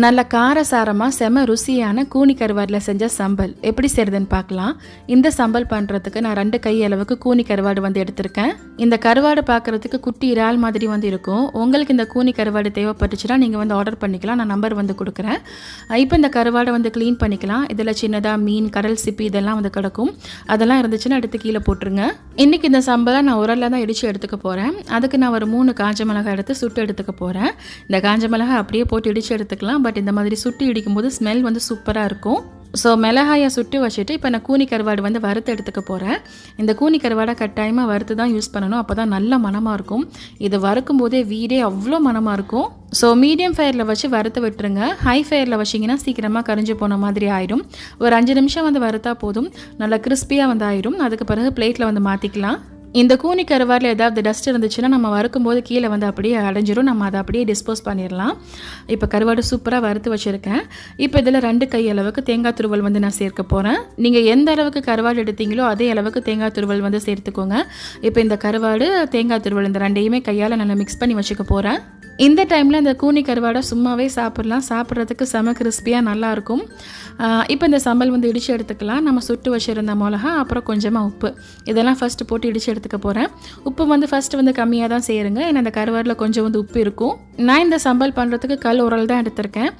நல்ல காரசாரமாக செம ருசியான கூனி கருவாடில் செஞ்ச சம்பல். எப்படி செய்கிறதுன்னு பார்க்கலாம். இந்த சம்பல் பண்ணுறதுக்கு நான் ரெண்டு கை அளவுக்கு கூனி கருவாடு வந்து எடுத்திருக்கேன். இந்த கருவாடு பார்க்குறதுக்கு குட்டி இறால் மாதிரி வந்து இருக்கும். உங்களுக்கு இந்த கூனி கருவாடு தேவைப்பட்டுச்சுன்னா நீங்கள் வந்து ஆர்டர் பண்ணிக்கலாம். நான் நம்பர் வந்து கொடுக்குறேன். இப்போ இந்த கருவாடை வந்து க்ளீன் பண்ணிக்கலாம். இதில் சின்னதாக மீன் கடல் சிப்பி இதெல்லாம் வந்து கிடக்கும். அதெல்லாம் இருந்துச்சுன்னா எடுத்து கீழே போட்டுருங்க. இன்றைக்கி இந்த சம்பளம் நான் உரலில் தான் இடித்து எடுத்துக்க போகிறேன் அதுக்கு நான் ஒரு மூணு காஞ்ச மிளகாய் எடுத்து சுட்டு எடுத்துக்க போகிறேன் இந்த காஞ்ச மிளகாய் அப்படியே போட்டு இடித்து எடுத்துக்கலாம். பட் இந்த மாதிரி சுட்டி இடிக்கும்போது ஸ்மெல் வந்து சூப்பராக இருக்கும். ஸோ மிளகாயை சுட்டு வச்சுட்டு இப்போ நான் கூனி கருவாடு வந்து வறுத்து எடுத்துக்க போகிறேன் இந்த கூனி கருவாடை கட்டாயமாக வறுத்து தான் யூஸ் பண்ணணும். அப்போ தான் நல்ல மணமாக இருக்கும். இது வறுக்கும் போதே வீடே அவ்வளோ மணமாக இருக்கும். ஸோ மீடியம் ஃபயரில் வச்சு வறுத்து விட்டுருங்க. ஹை ஃபயரில் வச்சிங்கன்னா சீக்கிரமாக கரிஞ்சு போன மாதிரி ஆயிடும். ஒரு அஞ்சு நிமிஷம் வந்து வறுத்தா போதும். நல்லா கிறிஸ்பியாக வந்து ஆயிடும் அதுக்கு பிறகு பிளேட்டில் வந்து மாற்றிக்கலாம் இந்த கூனி கருவாரில் ஏதாவது டஸ்ட் இருந்துச்சுன்னா நம்ம வறுக்கும்போது கீழே வந்து அப்படியே அடைஞ்சிரும். நம்ம அதை அப்படியே டிஸ்போஸ் பண்ணிடலாம். இப்போ கருவாடு சூப்பராக வறுத்து வச்சுருக்கேன். இப்போ இதில் ரெண்டு கை அளவுக்கு தேங்காய் துருவல் வந்து நான் சேர்க்க போகிறேன் நீங்கள் எந்த அளவுக்கு கருவாடு எடுத்தீங்களோ அதே அளவுக்கு தேங்காய் துருவல் வந்து சேர்த்துக்கோங்க. இப்போ இந்த கருவாடு தேங்காய் துருவல் இந்த ரெண்டையுமே கையால் நல்லா மிக்ஸ் பண்ணி வச்சுக்க போகிறேன் இந்த டைமில் இந்த கூனி கருவாடை சும்மாவே சாப்பிட்லாம். சாப்பிட்றதுக்கு செம கிறிஸ்பியாக நல்லாயிருக்கும். இப்போ இந்த சம்பல் வந்து இடித்து எடுத்துக்கலாம். நம்ம சுட்டு வச்சுருந்த மிளகா அப்புறம் கொஞ்சமாக உப்பு. இதெல்லாம் ஃபஸ்ட்டு போட்டு இடித்து எடுத்துக்க போகிறேன் உப்பு வந்து ஃபஸ்ட்டு வந்து கம்மியாக தான் செய்யுங்க ஏன்னா இந்த கருவாடில் கொஞ்சம் வந்து உப்பு இருக்கும். நான் இந்த சம்பல் பண்ணுறதுக்கு கல் உரல் தான் எடுத்திருக்கேன்.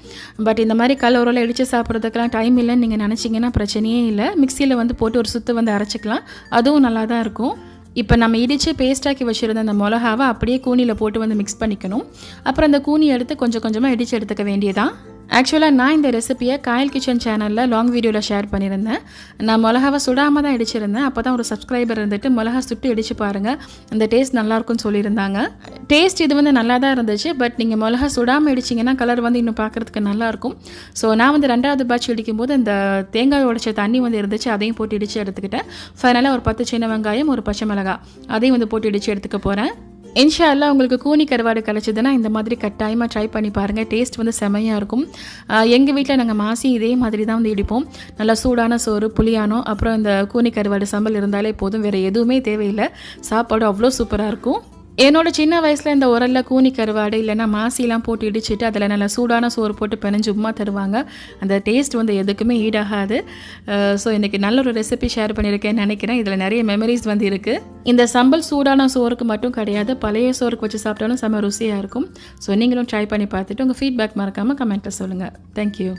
பட் இந்த மாதிரி கல் உரலை இடித்து சாப்பிட்றதுக்கெலாம் டைம் இல்லைன்னு நீங்கள் நினச்சிங்கன்னா பிரச்சனையே இல்லை. மிக்சியில் வந்து போட்டு ஒரு சுத்து வந்து அரைச்சிக்கலாம். அதுவும் நல்லா தான் இருக்கும். இப்போ நம்ம இடித்து பேஸ்டாக்கி வச்சுருந்த அந்த மிளகாவை அப்படியே கூனியில் போட்டு வந்து மிக்ஸ் பண்ணிக்கணும். அப்புறம் அந்த கூனி எடுத்து கொஞ்சம் கொஞ்சமாக இடித்து எடுத்துக்க வேண்டியதான் ஆக்சுவலாக நான் இந்த ரெசிப்பியை காயல் கிச்சன் சேனலில் லாங் வீடியோவில் ஷேர் பண்ணியிருந்தேன். நான் மிளகாவை சுடாமல் தான் இடிச்சிருந்தேன். அப்போ தான் ஒரு சப்ஸ்கிரைபர் இருந்துட்டு மிளகா சுட்டு இடித்து பாருங்கள் அந்த டேஸ்ட் நல்லாயிருக்கும்னு சொல்லியிருந்தாங்க. டேஸ்ட் இது வந்து நல்லா தான் இருந்துச்சு. பட் நீங்கள் மிளகா சுடாமல் இடிச்சிங்கன்னா கலர் வந்து இன்னும் பார்க்குறதுக்கு நல்லாயிருக்கும் ஸோ நான் வந்து ரெண்டாவது பேட்ச் இடிக்கும்போது இந்த தேங்காய் உடைச்ச தண்ணி வந்து இருந்துச்சு. அதையும் போட்டு இடித்து எடுத்துக்கிட்டேன். ஃபைனலாக ஒரு பத்து சின்ன வெங்காயம் ஒரு பச்சை மிளகா. அதையும் வந்து போட்டு இடித்து எடுத்துக்க போகிறேன் இன்ஷா உங்களுக்கு கூனி கருவாடு கிடச்சிதுன்னா இந்த மாதிரி கட்டாயமாக ட்ரை பண்ணி பாருங்கள் டேஸ்ட் வந்து செமையாக இருக்கும். எங்கள் வீட்டில் நாங்கள் மாசி இதே மாதிரி தான் வந்து இடிப்போம். நல்லா சூடான சோறு புளியானோ அப்புறம் இந்த கூனி கருவாடு சம்பல் இருந்தாலே போதும். வேறு எதுவுமே தேவையில்லை. சாப்பாடு அவ்வளோ சூப்பராக இருக்கும். என்னோட சின்ன வயசில் இந்த உரலில் கூனி கருவாடு இல்லைன்னா மாசிலாம் போட்டு இடிச்சிட்டு அதில் நல்லா சூடான சோறு போட்டு பிணைஞ்சு உப்புமா தருவாங்க. அந்த டேஸ்ட் வந்து எதுக்குமே ஈடாகாது. ஸோ இன்றைக்கி நல்ல ஒரு ரெசிபி ஷேர் பண்ணியிருக்கேன்னு நினைக்கிறேன். இதில் நிறைய மெமரிஸ் வந்து இருக்குது இந்த சம்பல் சூடான சோறுக்கு மட்டும் கிடையாது பழைய சோறுக்கு வச்சு சாப்பிட்டாலும் செம்ம ருசியாக இருக்கும். ஸோ நீங்களும் ட்ரை பண்ணி பார்த்துட்டு உங்கள் ஃபீட்பேக் மறக்காமல் கமெண்ட்டில் சொல்லுங்கள் தேங்க்யூ